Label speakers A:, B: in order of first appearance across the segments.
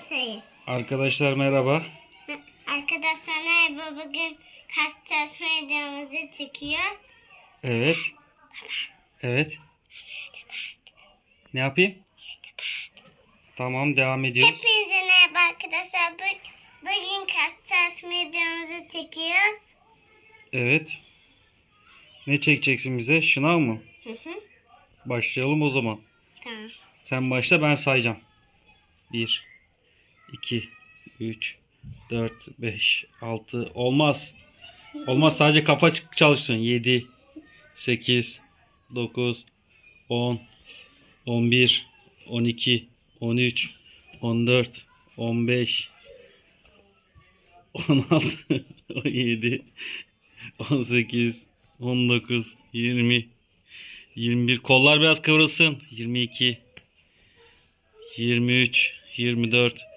A: her
B: Arkadaşlar merhaba.
A: Arkadaşlar merhaba. Bugün kas çalışma videomuzu çekiyoruz.
B: Evet. Evet. Ne yapayım? Tamam devam ediyoruz.
A: Hepinize merhaba arkadaşlar. Bugün kas çalışma videomuzu çekiyoruz.
B: Evet. Ne çekeceksin bize? Şınav mı? Hı hı. Başlayalım o zaman. Tamam. Sen başla ben sayacağım. Bir. 2, 3, 4, 5, 6. Olmaz. Olmaz sadece kafa çalışsın. 7, 8, 9, 10, 11, 12, 13, 14, 15, 16, 17, 18, 19, 20, 21. Kollar biraz kıvrılsın. 22, 23, 24,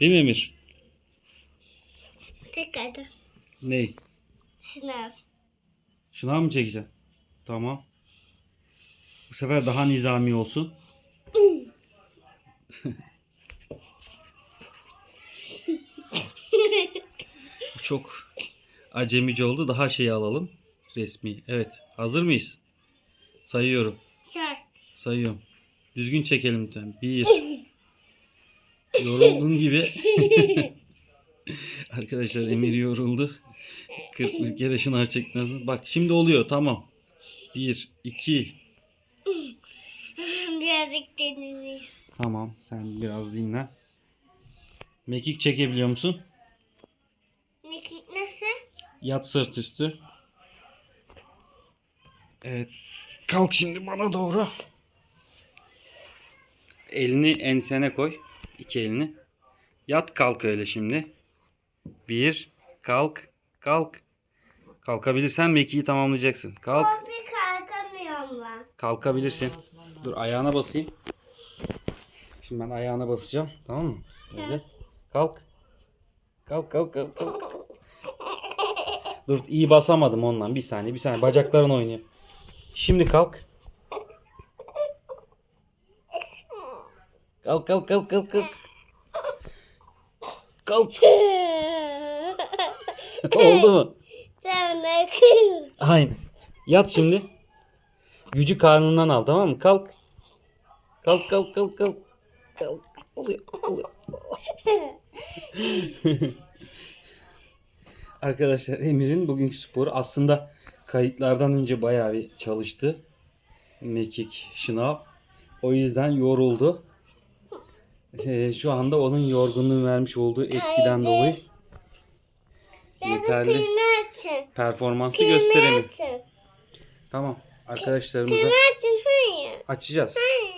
B: Değil mi Emir? Tekrardan. Ney? Sınav. Şınav mı çekeceğim? Tamam. Bu sefer daha nizami olsun. Bu çok acemici oldu. Daha şeyi alalım. Resmi. Evet. Hazır mıyız? Sayıyorum. Sayıyorum. Düzgün çekelim lütfen. Bir. Yorulduğun gibi. Arkadaşlar Emir yoruldu. 40 kere şınav çektikten Bak şimdi oluyor tamam. 1, 2.
A: Birazcık dinleyeyim.
B: Tamam sen biraz dinle. Mekik çekebiliyor musun?
A: Mekik nasıl?
B: Yat sırt üstü. Evet. Kalk şimdi bana doğru. Elini ensene koy iki elini. Yat kalk öyle şimdi. Bir kalk kalk. Kalkabilirsen Meki'yi tamamlayacaksın. Kalk. Komple
A: kalkamıyorum ben.
B: Kalkabilirsin. Dur ayağına basayım. Şimdi ben ayağına basacağım. Tamam mı? Böyle. Kalk. Kalk kalk kalk. kalk. Dur iyi basamadım ondan. Bir saniye bir saniye. Bacakların oynuyor. Şimdi kalk. Kalk kalk kalk kalk kalk. Kalk. Oldu mu? Sen Aynen. Yat şimdi. Gücü karnından al tamam mı? Kalk. Kalk kalk kalk kalk. Kalk. Oluyor oluyor. Arkadaşlar Emir'in bugünkü sporu aslında kayıtlardan önce bayağı bir çalıştı. Mekik, şınav. O yüzden yoruldu. Ee, şu anda onun yorgunluğun vermiş olduğu etkiden Kaydı. dolayı yeterli performansı Klima gösteremedi. Tamam arkadaşlarımıza açacağız. Hayır.